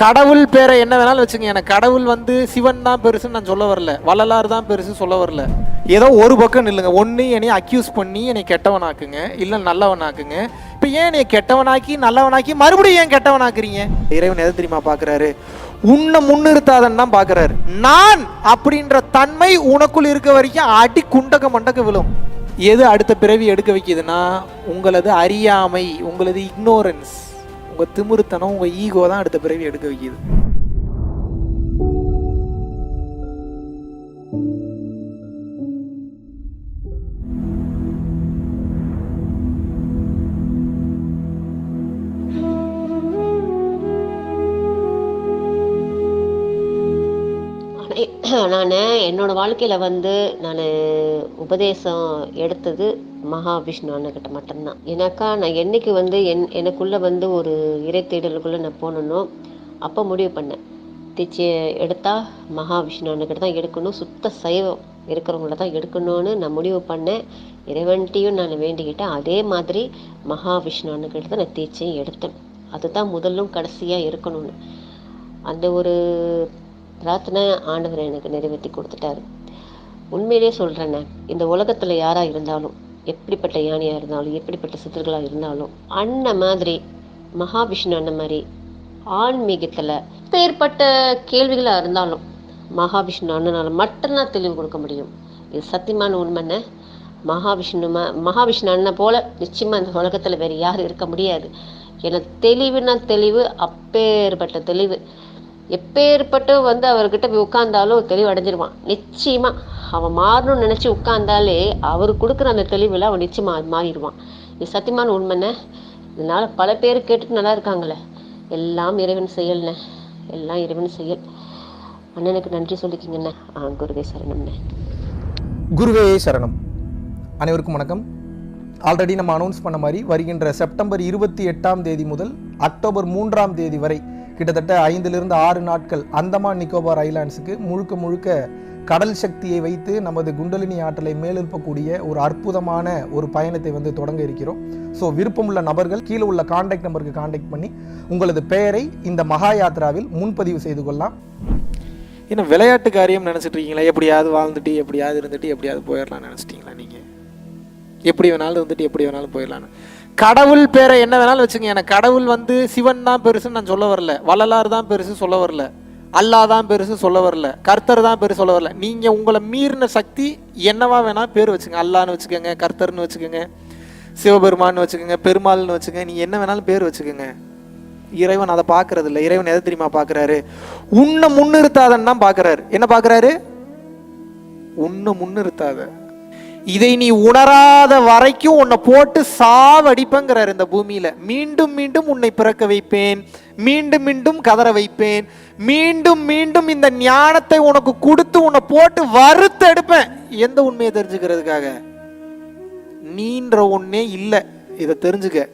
கடவுள் பேரை என்ன வேணாலும் வச்சுங்க. எனக்கு கடவுள் வந்து சிவன் தான் பெருசுன்னு நான் சொல்ல வரல. வள்ளலார் தான் பெருசு சொல்ல வரல. ஏதோ ஒரு பக்கம் இல்லைங்க ஒன்று என்னை அக்யூஸ் பண்ணி என்னை கெட்டவனாக்குங்க. இல்லை நல்லவனாக்குங்க. இப்போ ஏன் என்னை கெட்டவனாக்கி நல்லவனாக்கி மறுபடியும் ஏன் கெட்டவனாக்குறீங்க? இறைவன் எதை தெரியுமா பார்க்குறாரு உன்னை முன்னிறுத்தாதன்னு தான் பார்க்குறாரு நான் அப்படின்ற தன்மை உனக்குள் இருக்க வரைக்கும் அடி குண்டக மண்டக்க விழும். எது அடுத்த பிறவி எடுக்க வைக்கிதுன்னா உங்களது அறியாமை உங்களது இக்னோரன்ஸ் உங்கள் திமிருத்தனம் உங்கள் ஈகோ தான் அடுத்த பிறவி எடுக்க வைக்கிது. நான் என்னோட வாழ்க்கையில் வந்து நான் உபதேசம் எடுத்தது மகாவிஷ்ணு அண்ணக்கிட்ட மட்டும்தான். ஏன்னாக்கா நான் என்னைக்கு வந்து என் எனக்குள்ளே வந்து ஒரு இறை தேடலுக்குள்ளே நான் போனனோ அப்போ முடிவு பண்ணேன். தீட்சை எடுத்தால் மகாவிஷ்ணு அண்ணக்கிட்ட தான் எடுக்கணும். சுத்த சைவம் இருக்கிறவங்கள தான் எடுக்கணும்னு நான் முடிவு பண்ணேன். இறைவன்ட்டையும் நான் வேண்டிக்கிட்டேன். அதே மாதிரி மகாவிஷ்ணு அண்ணக்கிட்ட தான் நான் தீச்சையும் எடுத்தேன். அதுதான் முதலும் கடைசியாக இருக்கணும்னு. அந்த ஒரு பிரார்த்தனை ஆண்டவர் எனக்கு நிறைவேற்றி கொடுத்துட்டாரு. உண்மையிலே சொல்கிறேண்ணே இந்த உலகத்தில் யாராக இருந்தாலும் எப்படிப்பட்ட யானையாக இருந்தாலும் எப்படிப்பட்ட சித்தர்களாக இருந்தாலும் அண்ணன் மாதிரி மகாவிஷ்ணு அண்ணன் மாதிரி ஆன்மீகத்தில் பேர்பட்ட கேள்விகளாக இருந்தாலும் மகாவிஷ்ணு அண்ணனால் மட்டும்தான் தெளிவு கொடுக்க முடியும். இது சத்தியமான உண்மைண்ணே மகாவிஷ்ணு ம மகாவிஷ்ணு அண்ணன் போல நிச்சயமாக இந்த உலகத்தில் வேறு யாரும் இருக்க முடியாது. ஏன்னா தெளிவுனா தெளிவு அப்பேற்பட்ட தெளிவு. எப்பேற்பட்டு வந்து அவர்கிட்ட போய் உட்காந்தாலும் தெளிவடைஞ்சிருவான் நிச்சயமா அவன் மாறணும்னு நினச்சி உட்கார்ந்தாலே அவர் கொடுக்குற அந்த தெளிவில் அவன் நிச்சயமா மாறிடுவான். இது சத்தியமான உண்மைண்ணே. இதனால பல பேர் கேட்டுட்டு நல்லா இருக்காங்களே. எல்லாம் இறைவன் செயல்ண்ணே. எல்லாம் இறைவன் செயல். அண்ணனுக்கு நன்றி சொல்லிக்கிங்கண்ணே. ஆ குருவே சரணம்ண்ணே. குருவே சரணம். அனைவருக்கும் வணக்கம். ஆல்ரெடி நம்ம அனௌன்ஸ் பண்ண மாதிரி வருகின்ற செப்டம்பர் இருபத்தி எட்டாம் தேதி முதல் அக்டோபர் மூன்றாம் தேதி வரை கிட்டத்தட்ட ஐந்திலிருந்து ஆறு நாட்கள் அந்தமான் நிக்கோபார் ஐலாண்ட்ஸுக்கு முழுக்க முழுக்க கடல் சக்தியை வைத்து நமது குண்டலினி ஆற்றலை மேலெழுப்பக்கூடிய ஒரு அற்புதமான ஒரு பயணத்தை வந்து தொடங்க இருக்கிறோம். ஸோ விருப்பமுள்ள நபர்கள் கீழே உள்ள காண்டாக்ட் நம்பருக்கு காண்டாக்ட் பண்ணி உங்களது பெயரை இந்த மகா யாத்ராவில் முன்பதிவு செய்து கொள்ளலாம். என்ன விளையாட்டு காரியம் நினச்சிட்டு இருக்கீங்களா? எப்படியாவது வாழ்ந்துட்டு எப்படியாவது இருந்துட்டு எப்படியாவது போயிடலாம்னு நினச்சிட்டீங்களா நீங்கள் எப்படி வேணாலும் இருந்துட்டு எப்படி வேணாலும் போயிடலான்னு கடவுள் பேரை என்ன வேணாலும் வச்சுங்க எனக்கு கடவுள் வந்து சிவன் தான் பெருசுன்னு நான் சொல்ல வரல. வள்ளலார் தான் பெருசு சொல்ல வரல. அல்லாஹ் தான் பெருசு சொல்ல வரல. கர்த்தர் தான் பெருசு சொல்ல வரல. நீங்கள் உங்களை மீறின சக்தி என்னவா வேணால் பேர் வச்சுங்க அல்லான்னு வச்சுக்கோங்க கர்த்தர்னு வச்சுக்கோங்க சிவபெருமான்னு வச்சுக்கோங்க பெருமாள்னு வச்சுக்கோங்க. நீங்கள் என்ன வேணாலும் பேர் வச்சுக்கோங்க. இறைவன் அதை பார்க்கறது இல்லை இறைவன் எதை தெரியுமா பார்க்குறாரு? உன்னை முன்னிறுத்தாதன்னு தான் பார்க்குறாரு. என்ன பார்க்குறாரு? உன்னை முன்னிறுத்தாத. இதை நீ உணராத வரைக்கும் உன்னை போட்டு சாவடிப்பங்கிறார் இந்த பூமியில. மீண்டும் மீண்டும் உன்னை பிறக்க வைப்பேன். மீண்டும் மீண்டும் கதற வைப்பேன். மீண்டும் மீண்டும் இந்த ஞானத்தை உனக்கு கொடுத்து உன்னை போட்டு வறுத்து எடுப்பேன். எந்த உண்மையை தெரிஞ்சுக்கிறதுக்காக? நீன்ற ஒன்னே இல்லை. இதை தெரிஞ்சுக்க.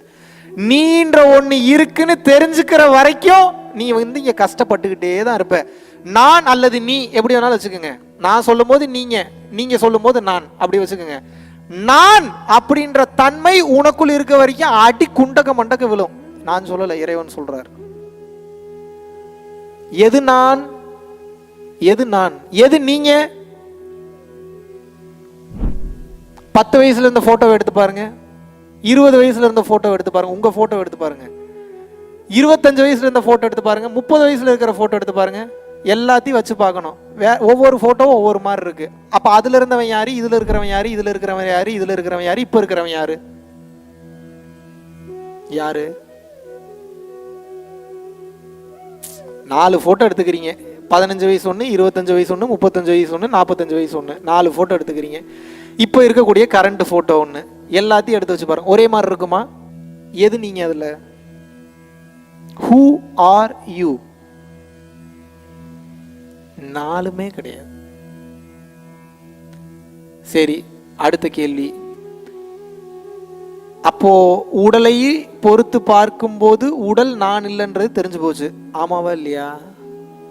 நீன்ற ஒன்று இருக்குன்னு தெரிஞ்சுக்கிற வரைக்கும் நீ வந்து இங்கே கஷ்டப்பட்டுக்கிட்டே தான் இருப்ப. நான் அல்லது நீ எப்படி வேணாலும் வச்சுக்கோங்க. நான் சொல்லும் போது நீங்கள் நீங்க நீங்க சொல்லும்போது நான் அப்படி வச்சுக்கோங்க. நான் அப்படின்ற தன்மை உனக்குள் இருக்க வரைக்கும் அடி குண்டக்க மண்டக்க விழும். நான் சொல்லல இறைவன் சொல்றார். எது நான் எது நான் எது நீங்க? பத்து வயசுல இருந்த போட்டோவை எடுத்து பாருங்க. இருபது வயசுல இருந்த போட்டோவை எடுத்து பாருங்க. உங்க போட்டோவை எடுத்து பாருங்க. இருபத்தஞ்சு வயசுல இருந்த போட்டோ எடுத்து பாருங்க. முப்பது வயசுல இருக்கிற போட்டோ எடுத்து பாருங்க. எல்லாத்தையும் வச்சு பார்க்கணும். வே ஒவ்வொரு போட்டோவும் ஒவ்வொரு மாதிரி இருக்கு. அப்ப அதுல இருந்தவன் யாரு? இதுல இருக்கிறவன் யாரு? இதுல இருக்கிறவன் யாரு? இதுல இருக்கிறவன் யாரு? இப்ப இருக்கிறவன் யாரு? யாரு? நாலு போட்டோ எடுத்துக்கிறீங்க. பதினஞ்சு வயசு ஒன்று இருபத்தஞ்சு வயசு ஒன்று முப்பத்தஞ்சு வயசு ஒன்று நாற்பத்தஞ்சு வயசு ஒன்று நாலு ஃபோட்டோ எடுத்துக்கிறீங்க. இப்போ இருக்கக்கூடிய கரண்ட் ஃபோட்டோ ஒன்று எல்லாத்தையும் எடுத்து வச்சு பாருங்க. ஒரே மாதிரி இருக்குமா? எது நீங்கள் அதில்? ஹூ ஆர் யூ நாலுமே கிடையாது. சரி அடுத்த கேள்வி. அப்போ உடலை பொறுத்து பார்க்கும்போது உடல் நான் இல்லைன்றது தெரிஞ்சு போச்சு. ஆமாவா இல்லையா?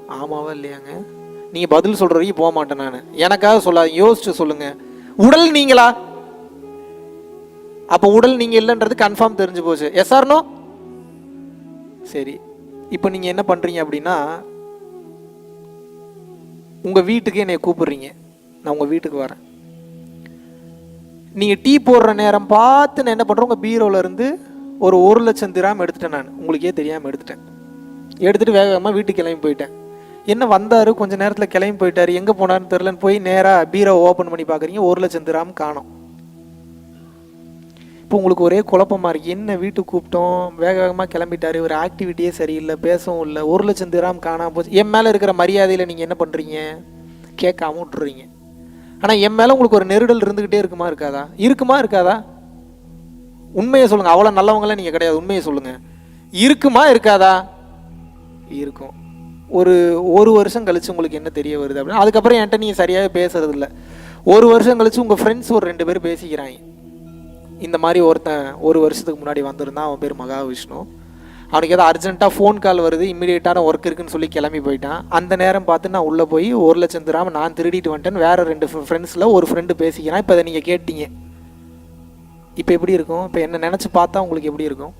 ஆமாவா இல்லையாங்க. நீங்க பதில் சொல்ற வரைக்கும் போக மாட்டேன் நான். எனக்காக சொல்லாது யோசிச்சு சொல்லுங்க. உடல் நீங்களா? அப்போ உடல் நீங்க இல்லைன்றது கன்ஃபார்ம் தெரிஞ்சு போச்சு. எஸ் ஆர்னோ சரி இப்போ நீங்கள் என்ன பண்ணுறீங்க அப்படின்னா உங்கள் வீட்டுக்கு என்னை கூப்பிடுறீங்க. நான் உங்கள் வீட்டுக்கு வரேன். நீங்கள் டீ போடுற நேரம் பார்த்து நான் என்ன பண்ணுறேன் உங்கள் பீரோவிலேருந்து இருந்து ஒரு ஒரு லட்சம் திராம் எடுத்துட்டேன் நான். உங்களுக்கே தெரியாமல் எடுத்துட்டேன். எடுத்துகிட்டு வேக வேகமாக வீட்டுக்கு கிளம்பி போயிட்டேன். என்ன வந்தார்? கொஞ்ச நேரத்தில் கிளம்பி போயிட்டார். எங்கே போனாருன்னு தெரிலன்னு போய் நேராக பீரோ ஓப்பன் பண்ணி பார்க்குறீங்க ஒரு லட்சம் திராம் காணோம். இப்போ உங்களுக்கு ஒரே குழப்பமாக இருக்குது என்ன வீட்டுக்கு கூப்பிட்டோம்? வேக வேகமாக கிளம்பிட்டாரு. ஒரு ஆக்டிவிட்டியே சரியில்லை பேசவும் இல்லை. ஒரு லட்சம் திராம் காணாம போச்சு. என் மேலே இருக்கிற மரியாதையில் நீங்கள் என்ன பண்ணுறீங்க கேட்காம விட்டுறீங்க. ஆனால் என் மேலே உங்களுக்கு ஒரு நெருடல் இருந்துக்கிட்டே இருக்குமா இருக்காதா? இருக்குமா இருக்காதா? உண்மையை சொல்லுங்கள் அவ்வளோ நல்லவங்களாம் நீங்கள் கிடையாது. உண்மையை சொல்லுங்கள் இருக்குமா இருக்காதா? இருக்கும். ஒரு ஒரு வருஷம் கழிச்சு உங்களுக்கு என்ன தெரிய வருது அப்படின்னா அதுக்கப்புறம் என்கிட்ட நீங்கள் சரியாக பேசுறதில்ல. ஒரு வருஷம் கழிச்சு உங்கள் ஃப்ரெண்ட்ஸ் ஒரு ரெண்டு பேர் பேசிக்கிறாங்க. இந்த மாதிரி ஒருத்தன் ஒரு வருஷத்துக்கு முன்னாடி வந்திருந்தான் அவன் பேர் மகாவிஷ்ணு. அவனுக்கு ஏதோ அர்ஜென்ட்டாக ஃபோன் கால் வருது இம்மிடியேட்டான ஒர்க் இருக்குன்னு சொல்லி கிளம்பி போயிட்டான். அந்த நேரம் பார்த்து நான் உள்ளே போய் ஒரு லட்சம் திராம நான் திருடிட்டு வந்துட்டேன் வேறு ரெண்டு ஃப்ரெண்ட்ஸில் ஒரு ஃப்ரெண்டு பேசிக்கிறான். இப்போ அதை நீங்கள் கேட்டீங்க. இப்போ எப்படி இருக்கும்? இப்போ என்ன நினச்சி பார்த்தா உங்களுக்கு எப்படி இருக்கும்?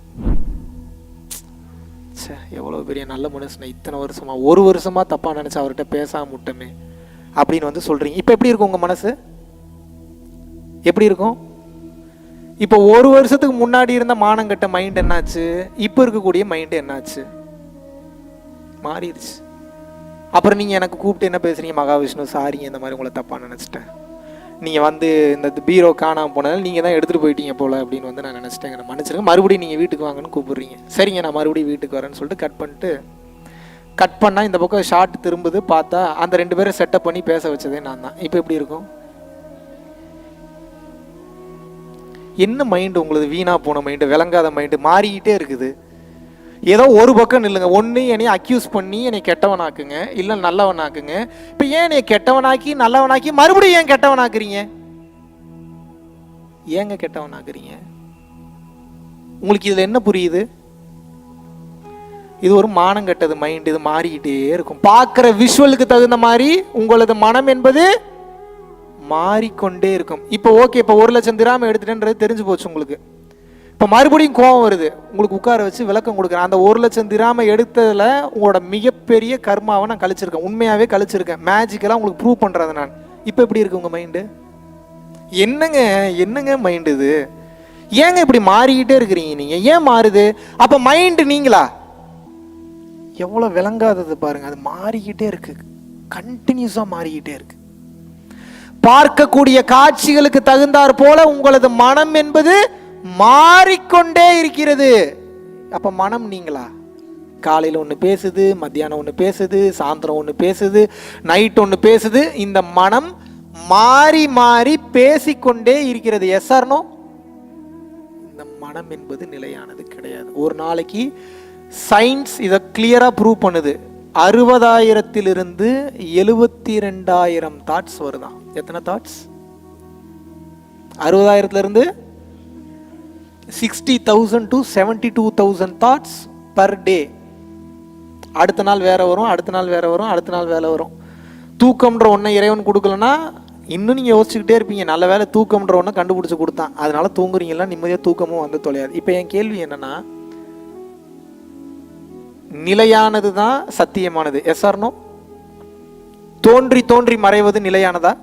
ச்சே எவ்வளோ பெரிய நல்ல மனுஷனை இத்தனை வருஷமாக ஒரு வருஷமாக தப்பாக நினச்சி அவர்கிட்ட பேசாம விட்டமே அப்படின்னு வந்து சொல்கிறீங்க இப்போ எப்படி இருக்கும் உங்கள் மனசு? எப்படி இருக்கும்? இப்போ ஒரு வருஷத்துக்கு முன்னாடி இருந்த மானங்கட்ட மைண்ட் என்னாச்சு? இப்போ இருக்கக்கூடிய மைண்ட் என்னாச்சு? மாறிடுச்சு. அப்புறம் நீங்கள் எனக்கு கூப்பிட்டு என்ன பேசுறீங்க? மகாவிஷ்ணு சாரிங்க இந்த மாதிரி உங்களை தப்பாக நினச்சிட்டேன். நீங்கள் வந்து இந்த பீரோ காணாமல் போனதால் நீங்கள் தான் எடுத்துகிட்டு போயிட்டீங்க போல அப்படின்னு வந்து நான் நினச்சிட்டேங்க மன்னிச்சிருங்க மறுபடியும் நீங்கள் வீட்டுக்கு வாங்கன்னு கூப்பிடுறீங்க. சரிங்க நான் மறுபடியும் வீட்டுக்கு வரேன்னு சொல்லிட்டு கட் பண்ணிட்டு கட் பண்ணால் இந்த பக்கம் ஷார்ட் திரும்புது பார்த்தா அந்த ரெண்டு பேரும் செட்டப் பண்ணி பேச வச்சதே நான் தான். இப்போ எப்படி இருக்கும்? என்ன மைண்டு உங்களுது வீணா போன மைண்டு விளங்காத மைண்டு மாறிக்கிட்டே இருக்குது. ஏதோ ஒரு பக்கம் நில்லுங்க. ஒன்று என்னை அக்யூஸ் பண்ணி என்னை கெட்டவனாக்குங்க. இல்லை நல்லவனாக்குங்க. இப்போ ஏன் என்னை கெட்டவனாக்கி நல்லவனாக்கி மறுபடியும் ஏன் கெட்டவனாக்குறீங்க? ஏங்க கெட்டவனாக்குறீங்க? உங்களுக்கு இதில் என்ன புரியுது? இது ஒரு மானம் கெட்டது மைண்ட் இது மாறிக்கிட்டே இருக்கும். பார்க்குற விஷுவலுக்கு தகுந்த மாதிரி உங்களது மனம் என்பது மாறிக்கொண்டே இருக்கும். இப்போ ஓகே இப்போ ஒரு லட்சம் திராம எடுத்துட்டேன்றது தெரிஞ்சு போச்சு உங்களுக்கு. இப்போ மறுபடியும் கோவம் வருது. உங்களுக்கு உட்கார வச்சு விளக்கம் கொடுக்குறேன். அந்த ஒரு லட்சம் திராம எடுத்ததில் உங்களோட மிகப்பெரிய கர்மாவை நான் கழிச்சிருக்கேன். உண்மையாகவே கழிச்சிருக்கேன். மேஜிக்கலாக உங்களுக்கு ப்ரூவ் பண்ணுறது நான். இப்போ எப்படி இருக்கு உங்கள் மைண்டு என்னங்க என்னங்க மைண்டு இது? ஏங்க இப்படி மாறிக்கிட்டே இருக்கிறீங்க நீங்கள் ஏன் மாறுது? அப்போ மைண்டு நீங்களா? எவ்வளோ விளங்காதது பாருங்க. அது மாறிக்கிட்டே இருக்கு. கண்டினியூஸாக மாறிக்கிட்டே இருக்கு. பார்க்கக்கூடிய காட்சிகளுக்கு தகுந்தாற் போல உங்களது மனம் என்பது மாறிக்கொண்டே இருக்கிறது. அப்ப மனம் நீங்களா? காலையில் ஒன்று பேசுது மத்தியானம் ஒன்று பேசுது சாயந்தரம் ஒன்று பேசுது நைட் ஒன்று பேசுது. இந்த மனம் மாறி மாறி பேசிக்கொண்டே இருக்கிறது. எஸ் ஆர்னோ இந்த மனம் என்பது நிலையானது கிடையாது. ஒரு நாளைக்கு சயின்ஸ் இதை கிளியராக ப்ரூவ் பண்ணுது. அறுபதாயிரத்திலிருந்து எழுபத்தி ரெண்டாயிரம் தாட்ஸ் வருதான். எத்தனை thoughts அறுபதாயிரத்துலேருந்து sixty thousand to seventy two thousand thoughts per day அடுத்த நாள் வேற வரும் அடுத்த நாள் வேற வரும் அடுத்த நாள் வேலை வரும். தூக்கம்ன்ற ஒன்றை இறைவன் கொடுக்கலன்னா இன்னும் நீங்கள் யோசிச்சுக்கிட்டே இருப்பீங்க. நல்ல வேலை தூக்கம்ன்ற ஒன்றை கண்டுபிடிச்சி கொடுத்தான். அதனால தூங்குறீங்களா? நிம்மதியாக தூக்கமும் வந்து தொலையாது. இப்போ என் கேள்வி என்னன்னா நிலையானது தான் சத்தியமானது. எஸ் ஆர்னோ தோன்றி தோன்றி மறைவது நிலையானதா?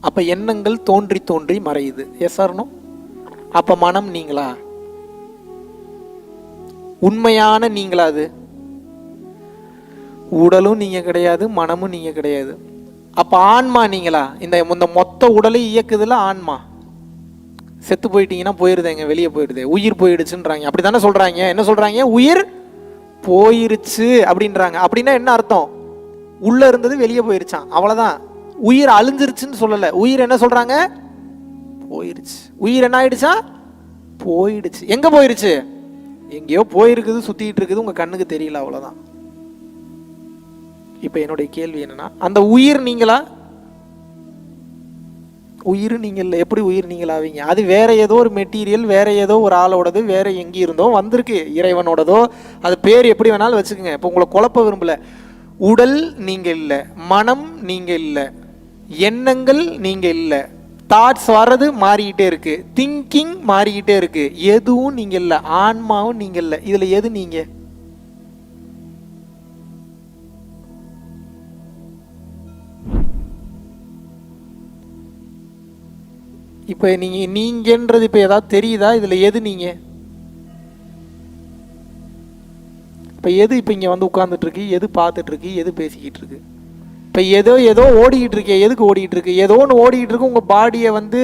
அப்போ எண்ணங்கள் தோன்றி தோன்றி மறையுது. எஸ் ஆர்னோ மனம் நீங்களா? உண்மையான நீங்களா அது? உடலும் நீங்க கிடையாது மனமும் நீங்க கிடையாது. அப்ப ஆன்மா நீங்களா? இந்த இந்த மொத்த உடலை இயக்குதுல ஆன்மா. செத்து போயிட்டீங்கன்னா போயிருதேங்க வெளியே போயிடுது உயிர் போயிடுச்சுன்றாங்க. அப்படி தானே சொல்றாங்க. என்ன சொல்றாங்க? உயிர் போயிருச்சு அப்படின்றாங்க. அப்படின்னா என்ன அர்த்தம்? உள்ள இருந்தது வெளியே போயிருச்சான் அவ்வளவுதான். உயிர் அழிஞ்சிருச்சுன்னு சொல்லலை. உயிர் என்ன சொல்றாங்க? போயிருச்சு. உயிர் என்ன ஆயிடுச்சா? போயிடுச்சு. எங்க போயிருச்சு? எங்கேயோ போயிருக்குது சுத்திட்டு இருக்குது. உங்க கண்ணுக்கு தெரியல அவ்வளவுதான். இப்ப என்னுடைய கேள்வி என்னன்னா அந்த உயிர் நீங்களா? உயிர் நீங்கள் இல்லை. எப்படி உயிர் நீங்கள் ஆவீங்க? அது வேற ஏதோ ஒரு மெட்டீரியல் வேற ஏதோ ஒரு ஆளோடது வேற எங்கே இருந்தோ வந்திருக்கு. இறைவனோடதோ. அது பேர் எப்படி வேணாலும் வச்சுக்கோங்க. இப்போ உங்களை குழப்ப விரும்பல. உடல் நீங்க இல்லை. மனம் நீங்க இல்லை. எண்ணங்கள் நீங்கள் இல்லை. தாட்ஸ் வர்றது மாறிக்கிட்டே இருக்குது திங்கிங் மாறிக்கிட்டே இருக்குது எதுவும் நீங்கள் இல்லை. ஆன்மாவும் நீங்கள் இல்லை. இதில் எது நீங்கள் இப்போ நீங்க நீங்கன்றது இப்போ ஏதாவது தெரியுதா? இதில் எது நீங்க? இப்போ எது இப்போ இங்கே வந்து உட்காந்துட்ருக்கு எது பார்த்துட்ருக்கு எது பேசிக்கிட்டு இருக்கு? இப்போ ஏதோ ஏதோ ஓடிக்கிட்டு இருக்கே எதுக்கு ஓடிக்கிட்டு இருக்கு ஏதோ ஒன்று ஓடிக்கிட்டு இருக்கு உங்கள் பாடியை வந்து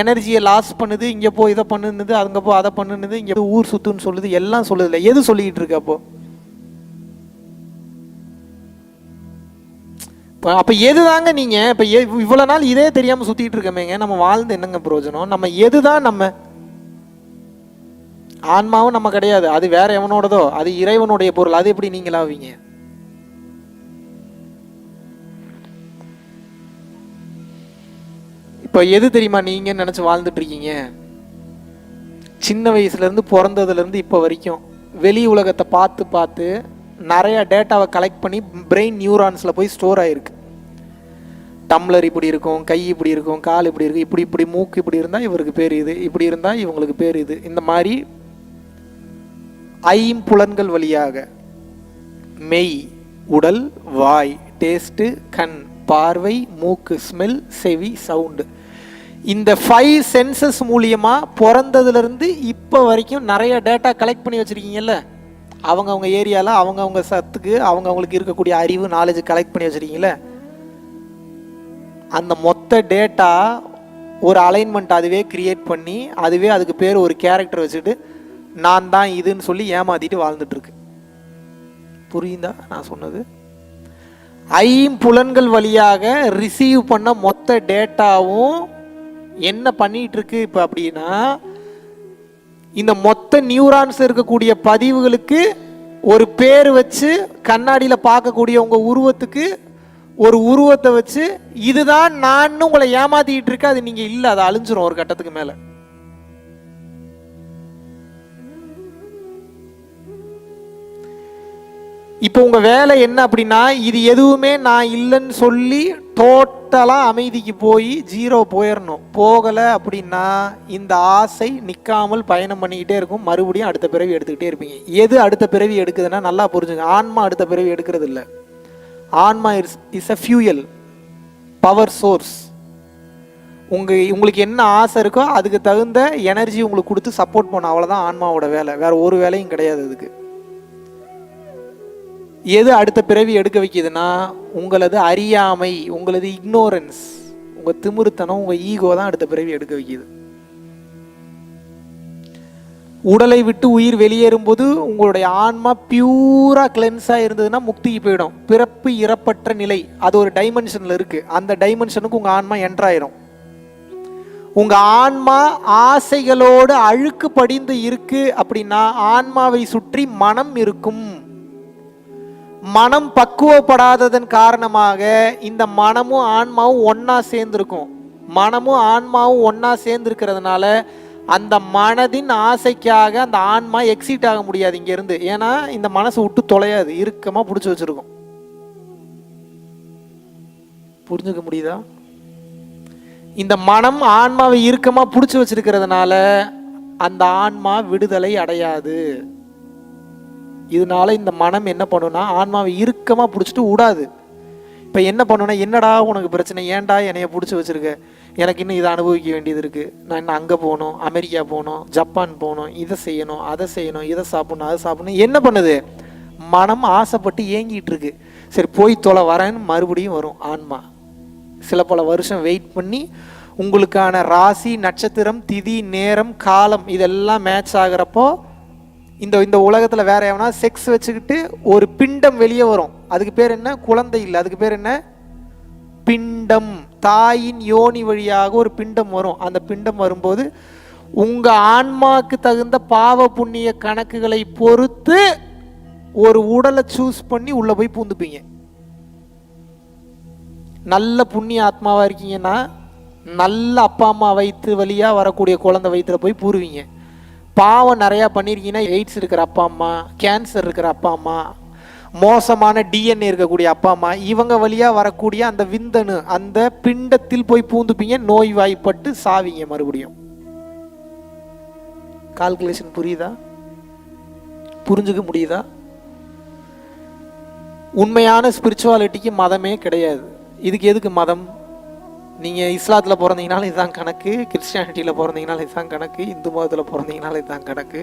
எனர்ஜியை லாஸ் பண்ணுது. இங்கே போ இதை பண்ணுது அங்கே போ அதை பண்ணுது இங்கே ஊர் சுற்றுன்னு சொல்லுது. எல்லாம் சொல்லுதுல எது சொல்லிக்கிட்டு இருக்கு அப்போ? இப்போ அப்போ எதுதாங்க நீங்கள் இப்போ இவ்வளோ நாள் இதே தெரியாமல் சுற்றிட்டு இருக்கமேங்க நம்ம வாழ்ந்து என்னங்க பிரயோஜனம்? நம்ம எது தான் நம்ம ஆன்மாவும் நம்ம கிடையாது. அது வேற எவனோடதோ அது இறைவனுடைய பொருள். அது எப்படி நீங்களாவீங்க? இப்போ எது தெரியுமா நீங்கள் நினச்சி வாழ்ந்துட்டு இருக்கீங்க? சின்ன வயசுலேருந்து பிறந்ததுலேருந்து இப்போ வரைக்கும் வெளி உலகத்தை பார்த்து பார்த்து நிறைய டேட்டாவை கலெக்ட் பண்ணி பிரெயின் நியூரான்ஸில் போய் ஸ்டோர் ஆகிருக்கு டம்ளர் இப்படி இருக்கும் கை இப்படி இருக்கும் கால் இப்படி இருக்கும் இப்படி இப்படி மூக்கு இப்படி இருந்தால் இவருக்கு பேர் இது இப்படி இருந்தால் இவங்களுக்கு பேர் இது. இந்த மாதிரி ஐம்புலன்கள் வழியாக மெய் உடல் வாய் டேஸ்ட்டு கண் பார்வை மூக்கு ஸ்மெல் செவி சவுண்டு இந்த ஃபைவ் சென்சஸ் மூலியமாக பிறந்ததுலேருந்து இப்போ வரைக்கும் நிறைய டேட்டா கலெக்ட் பண்ணி வச்சுருக்கீங்கல்ல? அவங்கவுங்க ஏரியாவில் அவங்கவுங்க சத்துக்கு அவங்கவுங்களுக்கு இருக்கக்கூடிய அறிவு நாலேஜ் கலெக்ட் பண்ணி வச்சுருக்கீங்களே அந்த மொத்த டேட்டா ஒரு அலைன்மெண்ட் அதுவே கிரியேட் பண்ணி அதுவே அதுக்கு பேர் ஒரு கேரக்டர் வச்சுட்டு நான் தான் இதுன்னு சொல்லி ஏமாத்திட்டு வாழ்ந்துட்டுருக்கு. புரியுதா நான் சொன்னது? ஐம்புலன்கள் வழியாக ரிசீவ் பண்ண மொத்த டேட்டாவும் என்ன பண்ணிட்டு இருக்கு இப்போ அப்படின்னா இந்த மொத்த நியூரான்ஸ் இருக்கக்கூடிய பதிவுகளுக்கு ஒரு பேர் வச்சு கண்ணாடியில் பார்க்கக்கூடிய உங்கள் உருவத்துக்கு ஒரு உருவத்தை வச்சு இதுதான் நான் உங்களை ஏமாத்திக்கிட்டு இருக்கு அது நீங்கள் இல்லை அது அழிஞ்சிரும் ஒரு கட்டத்துக்கு மேலே. இப்போ உங்கள் வேலை என்ன அப்படின்னா இது எதுவுமே நான் இல்லைன்னு சொல்லி டோட்டலாக அமைதிக்கு போய் ஜீரோ போயிடணும் போகலை அப்படின்னா இந்த ஆசை நிற்காமல் பயணம் பண்ணிக்கிட்டே இருக்கும். மறுபடியும் அடுத்த பிறவி எடுத்துக்கிட்டே இருப்பீங்க. எது அடுத்த பிறவி எடுக்குதுன்னா நல்லா புரிஞ்சுங்க. ஆன்மா அடுத்த பிறவி எடுக்கிறது இல்லை ஆன்மா is is a fuel power source உங்கள் உங்களுக்கு என்ன ஆசை இருக்கோ அதுக்கு தகுந்த எனர்ஜி உங்களுக்கு கொடுத்து சப்போர்ட் பண்ணும் அவ்வளோதான் ஆன்மாவோட வேலை. வேறு ஒரு வேலையும் கிடையாது அதுக்கு. எது அடுத்த பிறவி எடுக்க வைக்குதுன்னா உங்களது அறியாமை உங்களது இக்னோரன்ஸ் உங்கள் திமிருத்தனம் உங்கள் ஈகோ தான் அடுத்த பிறவி எடுக்க வைக்குது. உடலை விட்டு உயிர் வெளியேறும்போது உங்களுடைய ஆன்மா பியூரா கிளென்ஸாக இருந்ததுன்னா முக்திக்கு போயிடும். பிறப்பு இறப்பற்ற நிலை அது ஒரு டைமென்ஷனில் இருக்குது அந்த டைமென்ஷனுக்கு உங்கள் ஆன்மா என்ட்ராயிரும் உங்க ஆன்மா ஆசைகளோடு அழுக்கு படிந்து இருக்கு அப்படின்னா ஆன்மாவை சுற்றி மனம் இருக்கும். மனம் பக்குவப்படாததன் காரணமாக இந்த மனமும் ஆன்மாவும் ஒன்றா சேர்ந்திருக்கும். மனமும் ஆன்மாவும் ஒன்றா சேர்ந்திருக்கிறதுனால அந்த மனதின் ஆசைக்காக அந்த ஆன்மா எக்ஸிட் ஆக முடியாது இங்க இருந்து ஏன்னா இந்த மனசு விட்டு தொலையாது. இறுக்கமா பிடிச்சி வச்சிருக்கும். புரிஞ்சுக்க முடியுதா? இந்த மனம் ஆன்மாவை இறுக்கமா பிடிச்சி வச்சிருக்கிறதுனால அந்த ஆன்மா விடுதலை அடையாது. இதனால இந்த மனம் என்ன பண்ணுன்னா ஆன்மாவை இறுக்கமா பிடிச்சிட்டு விடாது இப்போ என்ன பண்ணுன்னா என்னடா உனக்கு பிரச்சனை? ஏன்டா என்னைய பிடிச்சி வச்சிருக்க? எனக்கு இன்னும் இதை அனுபவிக்க வேண்டியது இருக்கு. நான் இன்னும் அங்கே போகணும் அமெரிக்கா போகணும் ஜப்பான் போகணும் இதை செய்யணும் அதை செய்யணும் இதை சாப்பிடணும் அதை சாப்பிடணும். என்ன பண்ணுது? மனம் ஆசைப்பட்டு ஏங்கிட்டு இருக்கு. சரி போய் தொலை வரேன்னு மறுபடியும் வரும் ஆன்மா. சில பல வருஷம் வெயிட் பண்ணி உங்களுக்கான ராசி நட்சத்திரம் திதி நேரம் காலம் இதெல்லாம் மேட்ச் ஆகிறப்போ இந்த இந்த உலகத்தில் வேற எவனா செக்ஸ் வச்சுக்கிட்டு ஒரு பிண்டம் வெளியே வரும். அதுக்கு பேர் என்ன? குழந்தை இல்லை. அதுக்கு பேர் என்ன? பிண்டம். தாயின் யோனி வழியாக ஒரு பிண்டம் வரும். அந்த பிண்டம் வரும்போது உங்க ஆன்மாக்கு தகுந்த பாவ புண்ணிய கணக்குகளை பொறுத்து ஒரு உடலை சூஸ் பண்ணி உள்ள போய் பூந்துப்பீங்க. நல்ல புண்ணிய ஆத்மாவா இருக்கீங்கன்னா நல்ல அப்பா அம்மா வயிற்று வழியா வரக்கூடிய குழந்தை வயிற்றுல போய் பூருவீங்க. பாவம் நிறையா பண்ணியிருக்கீங்கன்னா எய்ட்ஸ் இருக்கிற அப்பா அம்மா கேன்சர் இருக்கிற அப்பா அம்மா மோசமான டிஎன்ஏ இருக்கக்கூடிய அப்பா அம்மா இவங்க வழியாக வரக்கூடிய அந்த விந்தணு அந்த பிண்டத்தில் போய் பூந்துப்பீங்க நோய் வாய்ப்பட்டு சாவிங்க மறுபடியும். கால்குலேஷன் புரியுதா? புரிஞ்சுக்க முடியுதா? உண்மையான ஸ்பிரிச்சுவாலிட்டிக்கு மதமே கிடையாது. இதுக்கு எதுக்கு மதம்? நீங்கள் இஸ்லாத்தில் பிறந்தீங்கனாலும் இதுதான் கணக்கு கிறிஸ்டியானிட்டியில் பிறந்தீங்கனாலும் இதுதான் கணக்கு இந்து மதத்தில் பிறந்தீங்கனாலும் இதுதான் கணக்கு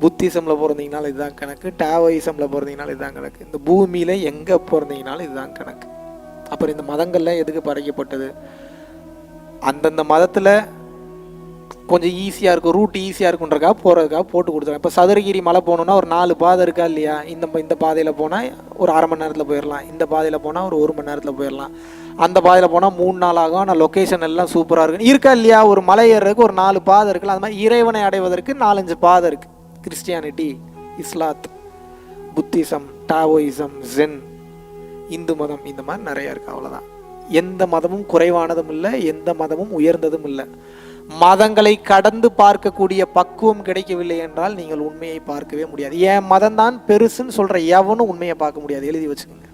புத்திசமில் பிறந்தீங்கனாலும் இதுதான் கணக்கு டாவோயிசமில் பிறந்தீங்கனாலும் இதுதான் கணக்கு இந்த பூமியில் எங்கே பிறந்தீங்கனாலும் இதுதான் கணக்கு. அப்புறம் இந்த மதங்கள்லாம் எதுக்கு பறைக்கப்பட்டது அந்தந்த மதத்தில் கொஞ்சம் ஈஸியாக இருக்கும். ரூட் ஈஸியாக இருக்குன்றக்காக போகிறதுக்காக போட்டு கொடுத்துருவோம் இப்போ சதுரகிரி மலை போகணுன்னா ஒரு நாலு பாதை இருக்கா இல்லையா? இந்த இந்த பாதையில் போனால் ஒரு அரை மணி நேரத்தில் போயிடலாம் இந்த பாதையில் போனால் ஒரு ஒரு மணி நேரத்தில் போயிடலாம் அந்த பாதையில் போனால் மூணு நாள் ஆகும். ஆனால் லொக்கேஷன் எல்லாம் சூப்பராக இருக்கும். இருக்கா இல்லையா? ஒரு மலை ஏறுறதுக்கு ஒரு நாலு பாதை இருக்குல்ல அது மாதிரி இறைவனை அடைவதற்கு நாலஞ்சு பாதை இருக்குது Christianity Islam Buddhism Taoism Zen Hindu மதம் இந்த மாதிரி நிறையா இருக்குது அவ்வளோதான் எந்த மதமும் குறைவானதும் இல்லை எந்த மதமும் உயர்ந்ததும் இல்லை. மதங்களை கடந்து பார்க்கக்கூடிய பக்குவம் கிடைக்கவில்லை என்றால் நீங்கள் உண்மையை பார்க்கவே முடியாது. என் மதம் தான் பெருசுன்னு சொல்ற எவனும் உண்மையை பார்க்க முடியாது. எழுதி வச்சுக்கோங்க.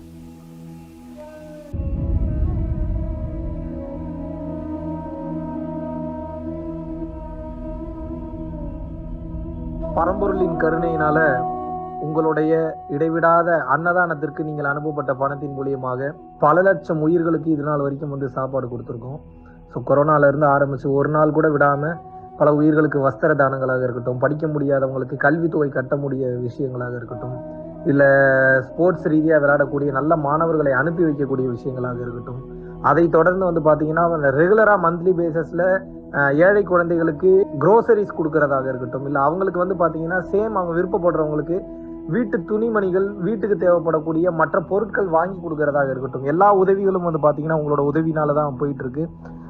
பரம்பொருளின் கருணையினால உங்களுடைய இடைவிடாத அன்னதானத்திற்கு நீங்கள் அனுப்பப்பட்ட பணத்தின் மூலியமாக பல லட்சம் உயிர்களுக்கு இது நாள் வரைக்கும் வந்து சாப்பாடு கொடுத்துருக்கோம். ஸோ கொரோனாவிலேருந்து ஆரம்பித்து ஒரு நாள் கூட விடாமல் பல உயிர்களுக்கு வஸ்திர தானங்களாக இருக்கட்டும் படிக்க முடியாதவங்களுக்கு கல்வித்தொகை கட்ட முடிய விஷயங்களாக இருக்கட்டும் இல்லை ஸ்போர்ட்ஸ் ரீதியாக விளையாடக்கூடிய நல்ல மாணவர்களை அனுப்பி வைக்கக்கூடிய விஷயங்களாக இருக்கட்டும் அதை தொடர்ந்து வந்து பார்த்தீங்கன்னா ரெகுலராக மந்த்லி பேசஸில் ஏழை குழந்தைகளுக்கு க்ரோசரிஸ் கொடுக்கறதாக இருக்கட்டும் இல்லை அவங்களுக்கு வந்து பார்த்தீங்கன்னா சேம் அவங்க விருப்பப்படுறவங்களுக்கு வீட்டு துணிமணிகள் வீட்டுக்கு தேவைப்படக்கூடிய மற்ற பொருட்கள் வாங்கி கொடுக்கறதாக இருக்கட்டும் எல்லா உதவிகளும் வந்து பார்த்தீங்கன்னா உங்களோட உதவினால தான் போயிட்டு இருக்கு.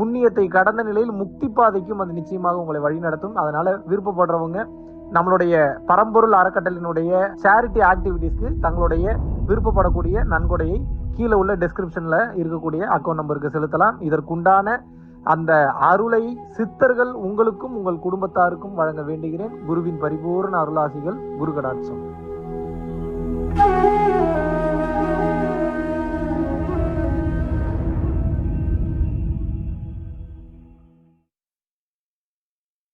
புண்ணியத்தை கடந்த நிலையில் முக்தி பாதைக்கும் அது நிச்சயமாக உங்களை வழிநடத்தும் அதனால விருப்பப்படுறவங்க நம்மளுடைய பரம்பொருள் அறக்கட்டளினுடைய சேரிட்டி ஆக்டிவிட்டீஸ்க்கு தங்களுடைய விருப்பப்படக்கூடிய நன்கொடையை கீழே உள்ள டிஸ்கிரிப்ஷன்ல இருக்கக்கூடிய அக்கௌண்ட் நம்பருக்கு செலுத்தலாம். இதற்குண்டான அந்த அருளை சித்தர்கள் உங்களுக்கும் உங்கள் குடும்பத்தாருக்கும் வழங்க வேண்டுகிறேன். குருவின் பரிபூர்ண அருளாசிகள் குரு கடாட்சம்